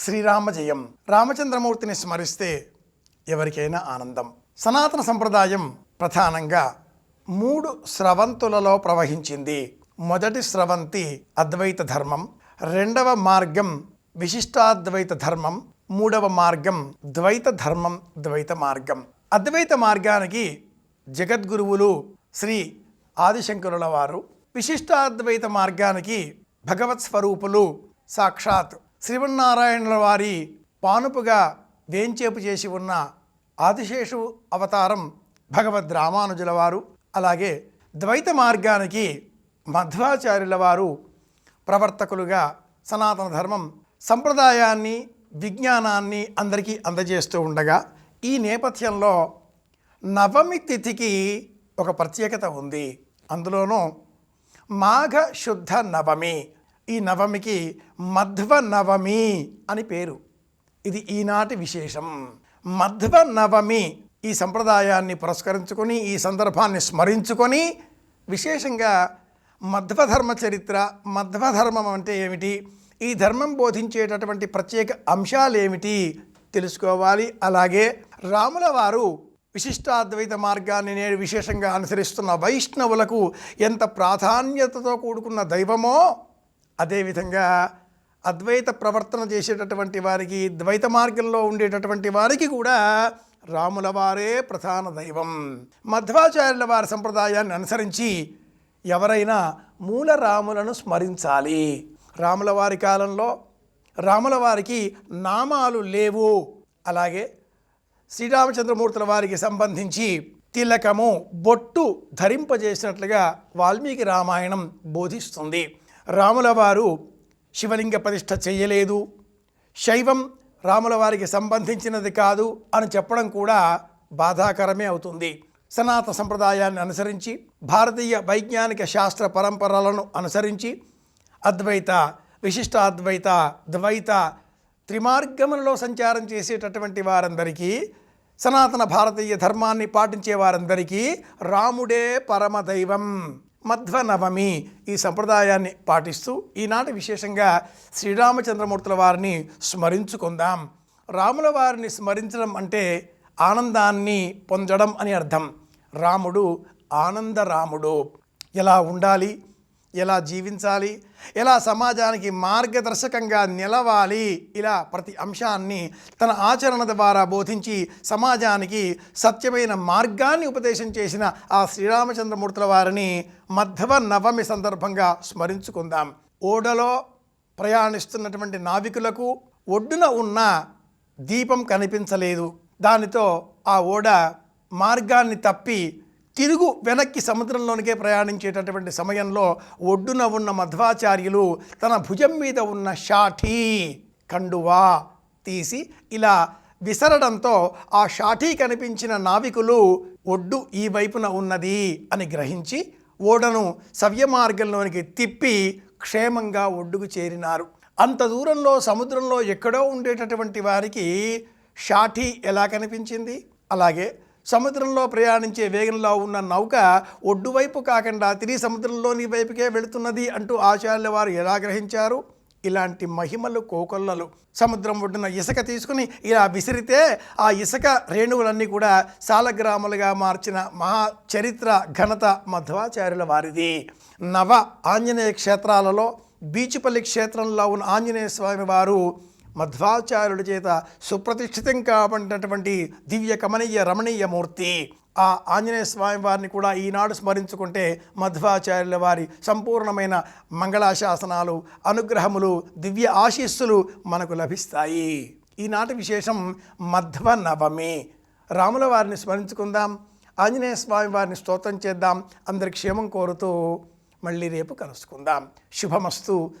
శ్రీరామ జయం రామచంద్రమూర్తిని స్మరిస్తే ఎవరికైనా ఆనందం. సనాతన సంప్రదాయం ప్రధానంగా మూడు స్రవంతులలో ప్రవహించింది. మొదటి స్రవంతి అద్వైత ధర్మం రెండవ మార్గం విశిష్టాద్వైత ధర్మం మూడవ మార్గం ద్వైత ధర్మం ద్వైత మార్గం. అద్వైత మార్గానికి జగద్గురువులు శ్రీ ఆదిశంకరుల వారు విశిష్టాద్వైత మార్గానికి భగవత్ స్వరూపులు సాక్షాత్ శ్రీవన్నారాయణుల వారి పానుపుగా వేంచేపు చేసి ఉన్న ఆదిశేషు అవతారం భగవద్ రామానుజుల వారు అలాగే ద్వైత మార్గానికి మధ్వాచార్యుల వారు ప్రవర్తకులుగా సనాతన ధర్మం సంప్రదాయాన్ని విజ్ఞానాన్ని అందరికీ అందజేస్తూ ఉండగా ఈ నేపథ్యంలో నవమి తిథికి ఒక ప్రత్యేకత ఉంది. అందులోనూ మాఘ శుద్ధ నవమి ఈ నవమికి మధ్వ నవమి అని పేరు. ఇది ఈనాటి విశేషం. మధ్వ నవమి ఈ సంప్రదాయాన్ని పురస్కరించుకొని ఈ సందర్భాన్ని స్మరించుకొని విశేషంగా మధ్వధర్మ చరిత్ర మధ్వధర్మం అంటే ఏమిటి ఈ ధర్మం బోధించేటటువంటి ప్రత్యేక అంశాలు ఏమిటి తెలుసుకోవాలి. అలాగే రాముల వారు విశిష్టాద్వైత మార్గాన్ని నేను విశేషంగా అనుసరిస్తున్న వైష్ణవులకు ఎంత ప్రాధాన్యతతో కూడుకున్న దైవమో అదేవిధంగా అద్వైత ప్రవర్తన చేసేటటువంటి వారికి ద్వైత మార్గంలో ఉండేటటువంటి వారికి కూడా రాముల వారే ప్రధాన దైవం. మధ్వాచార్యుల వారి సంప్రదాయాన్ని అనుసరించి ఎవరైనా మూల రాములను స్మరించాలి. రాముల వారి కాలంలో రాముల వారికి నామాలు లేవు. అలాగే శ్రీరామచంద్రమూర్తుల వారికి సంబంధించి తిలకము బొట్టు ధరింపజేసినట్లుగా వాల్మీకి రామాయణం బోధిస్తుంది. రాముల వారు శివలింగ ప్రతిష్ట చేయలేదు. శైవం రాముల వారికి సంబంధించినది కాదు అని చెప్పడం కూడా బాధాకరమే అవుతుంది. సనాతన సంప్రదాయాన్ని అనుసరించి భారతీయ వైజ్ఞానిక శాస్త్ర పరంపరలను అనుసరించి అద్వైత విశిష్టాద్వైత ద్వైత త్రిమార్గములలో సంచారం చేసేటటువంటి వారందరికీ సనాతన భారతీయ ధర్మాన్ని పాటించే వారందరికీ రాముడే పరమదైవం. మధ్వనవమి ఈ సంప్రదాయాన్ని పాటిస్తూ ఈనాటి విశేషంగా శ్రీరామచంద్రమూర్తుల వారిని స్మరించుకుందాం. రాముల వారిని స్మరించడం అంటే ఆనందాన్ని పొందడం అని అర్థం. రాముడు ఆనందరాముడు. ఎలా ఉండాలి? ఎలా జీవించాలి? ఎలా సమాజానికి మార్గదర్శకంగా నిలవాలి? ఇలా ప్రతి అంశాన్ని తన ఆచరణ ద్వారా బోధించి సమాజానికి సత్యమైన మార్గాన్ని ఉపదేశం చేసిన ఆ శ్రీరామచంద్రమూర్తుల వారిని మధ్వ నవమి సందర్భంగా స్మరించుకుందాం. ఓడలో ప్రయాణిస్తున్నటువంటి నావికులకు ఒడ్డున ఉన్న దీపం కనిపించలేదు. దానితో ఆ ఓడ మార్గాన్ని తప్పి తిరుగు వెనక్కి సముద్రంలోనికే ప్రయాణించేటటువంటి సమయంలో ఒడ్డున ఉన్న మధ్వాచార్యులు తన భుజం మీద ఉన్న షాఠీ కండువా తీసి ఇలా విసరడంతో ఆ షాఠీ కనిపించిన నావికులు ఒడ్డు ఈ వైపున ఉన్నది అని గ్రహించి ఓడను సవ్యమార్గంలోనికి తిప్పి క్షేమంగా ఒడ్డుకు చేరినారు. అంత దూరంలో సముద్రంలో ఎక్కడో ఉండేటటువంటి వారికి షాఠీ ఎలా కనిపించింది? అలాగే సముద్రంలో ప్రయాణించే వేగంలో ఉన్న నౌక ఒడ్డు వైపు కాకుండా తిరిగి సముద్రంలోని వైపుకే వెళుతున్నది అంటూ ఆచార్యుల వారు ఎలా గ్రహించారు? ఇలాంటి మహిమలు కోకొల్లలు. సముద్రం ఒడ్డున ఇసుక తీసుకుని ఇలా విసిరితే ఆ ఇసుక రేణువులన్నీ కూడా సాలగ్రాములుగా మార్చిన మహా చరిత్ర ఘనత మధ్వాచార్యుల వారిది. నవ ఆంజనేయ క్షేత్రాలలో బీచుపల్లి క్షేత్రంలో ఉన్న ఆంజనేయ స్వామి వారు మధ్వాచార్యుడి చేత సుప్రతిష్ఠితం కాబడినటువంటి దివ్య కమనీయ రమణీయ మూర్తి. ఆ ఆంజనేయ స్వామి వారిని కూడా ఈనాడు స్మరించుకుంటే మధ్వాచార్యుల వారి సంపూర్ణమైన మంగళాశాసనాలు అనుగ్రహములు దివ్య ఆశీస్సులు మనకు లభిస్తాయి. ఈనాటి విశేషం మధ్వ నవమి రాముల వారిని స్మరించుకుందాం ఆంజనేయ స్వామి వారిని స్తోత్రం చేద్దాం అందరి క్షేమం కోరుతూ మళ్ళీ రేపు కలుసుకుందాం. శుభమస్తు.